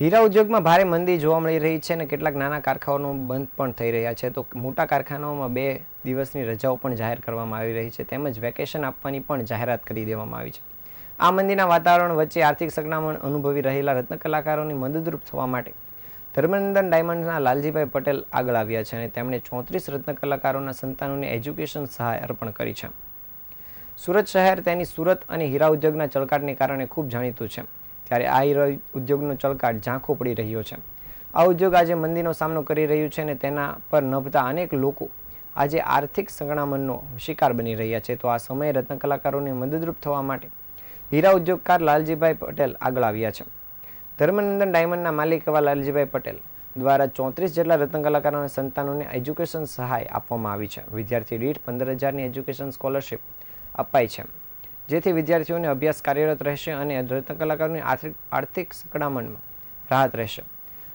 હીરા ઉદ્યોગમાં ભારે મંદી જોવા મળી રહી છે અને કેટલાક નાના કારખાનાઓ બંધ પણ થઈ રહ્યા છે. તો મોટા કારખાનાઓમાં બે દિવસની રજાઓ પણ જાહેર કરવામાં આવી રહી છે. તેમજ વેકેશન આપવાની પણ જાહેરાત કરી દેવામાં આવી છે. આ મંદીના વાતાવરણ વચ્ચે આર્થિક સંકળામણ અનુભવી રહેલા રત્ન કલાકારોની મદદરૂપ થવા માટે ધર્મનંદન ડાયમંડના લાલજીભાઈ પટેલ આગળ આવ્યા છે અને તેમણે ચોત્રીસ રત્ન કલાકારોના સંતાનોને એજ્યુકેશન સહાય અર્પણ કરી છે. સુરત શહેર તેની સુરત અને હીરા ઉદ્યોગના ચળકાટને કારણે ખૂબ જાણીતું છે. ત્યારે આ ઉદ્યોગનો ચળકાટ ઝાંખો પડી રહ્યો છે. આ ઉદ્યોગ આજે મંદીનો સામનો કરી રહ્યું છે અને તેના પર નભતા અનેક લોકો આજે આર્થિક સંકળામણનો શિકાર બની રહ્યા છે. તો આ સમયે રત્ન કલાકારોને મદદરૂપ થવા માટે હીરા ઉદ્યોગકાર લાલજીભાઈ પટેલ આગળ આવ્યા છે. ધર્મનંદન ડાયમંડના માલિક એવા લાલજીભાઈ પટેલ દ્વારા ચોત્રીસ જેટલા રત્ન કલાકારોના સંતાનોને એજ્યુકેશન સહાય આપવામાં આવી છે. વિદ્યાર્થી દીઠ પંદર હજારની એજ્યુકેશન સ્કોલરશીપ અપાય છે. જેથી વિદ્યાર્થીઓને અભ્યાસ કાર્યરત રહેશે અને રત્ન કલાકારોની આર્થિક આર્થિક સંકળામણમાં રાહત રહેશે.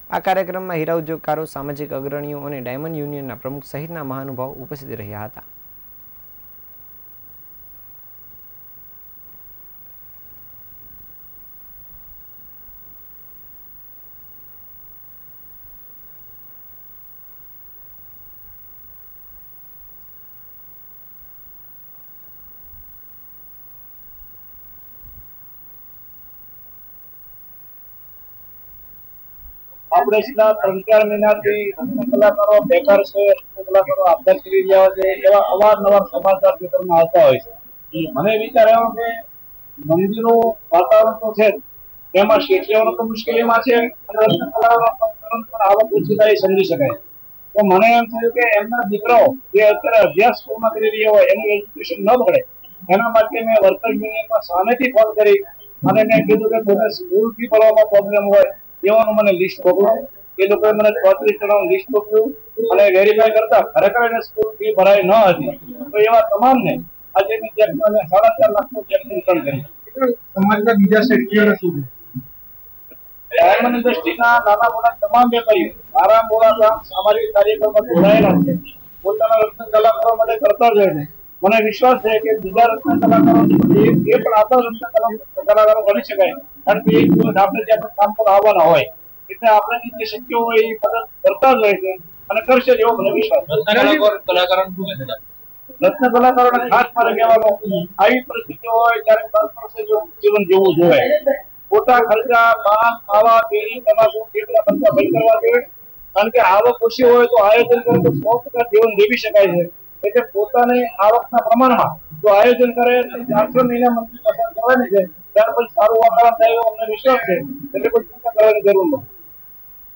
આ કાર્યક્રમમાં હીરા ઉદ્યોગકારો, સામાજિક અગ્રણીઓ અને ડાયમંડ યુનિયનના પ્રમુખ સહિતના મહાનુભાવો ઉપસ્થિત રહ્યા હતા. આપણે ત્રણ ચાર મહિનાથી કલાકારો બેકાર છે, કલાકારો આપઘાત કરી રહ્યા છે, એવા અવારનવાર સમાચાર પેપરમાં આવતા હોય છે. મને વિચાર આવ્યો કે મંદિરો વાતાવરણ તો છે. તેમાં શેઠિયાઓનો તો મુશ્કેલીમાં છે અને પણ આવક ઓછી થાય સમજી શકાય. તો મને એમ થયું કે એમના દીકરાઓ જે અત્યારે અભ્યાસ સ્કૂલમાં કરી રહ્યા હોય, એનું એજ્યુકેશન ન બગડે. એના માટે મેં વર્કર યુનિયનમાં સામેથી ફોન કરી અને મેં કીધું કે તમને સ્કૂલ ફી ભરવામાં પ્રોબ્લેમ હોય. એવાનું મને લિસ્ટ મોકલો. એ લોકોએ મને ચોત્રીસ જણાનું લિસ્ટ મોકલ્યું અને વેરીફાઈ કરતા ખરેખર એને સ્કૂલ ફી ભરાઈ ન હતી. તો એવા તમામને આજે મેં ચેક અને સાડા ચાર લાખનું ચેક રિટર્ન કર્યું. સમાજના બીજા શેઠીઓને શું ડાયમંડ ઇન્ડસ્ટ્રીના નાના મોટા તમામ વેપારીઓ મારા મોડા સામાજિક કાર્યક્રમમાં જોડાયેલા છે. પોતાના રક્ષણ કલાકારો માટે કરતા જ હોય છે. મને વિશ્વાસ છે કે બીજા રત્ન કલાકારો એ પણ આપણા રત્ન કલાકારો બની શકાય. કારણ કે એક દિવસ આપણે જે આપણે કામ પર આવવાના હોય એટલે આપણે જે શક્ય હોય એ મદદ કરતા જ હોય છે અને કરશે એવો મને વિશ્વાસ. રત્ન કલાકારોને ખાસ મારે કહેવાનું આવી પરિસ્થિતિ હોય ત્યારે વર્ષે જો જીવન જેવું જોઈએ. ખોટા ખર્ચા પાન ખાવા પીણી તમાશો કેટલા ખર્ચા બંધ કરવા જોઈએ. કારણ કે આવક ઓછી હોય તો આયોજન કરે તો સો ટકા જીવન જીવી શકાય છે. એટલે પોતાની આવકના પ્રમાણમાં જો આયોજન કરે ચારસો મહિના મંદિર પસંદ કરવાની છે, ત્યાર પછી સારું વાતાવરણ થાય એવો અમને વિશ્વાસ છે. એટલે કોઈ ચિંતા કરવાની જરૂર નથી.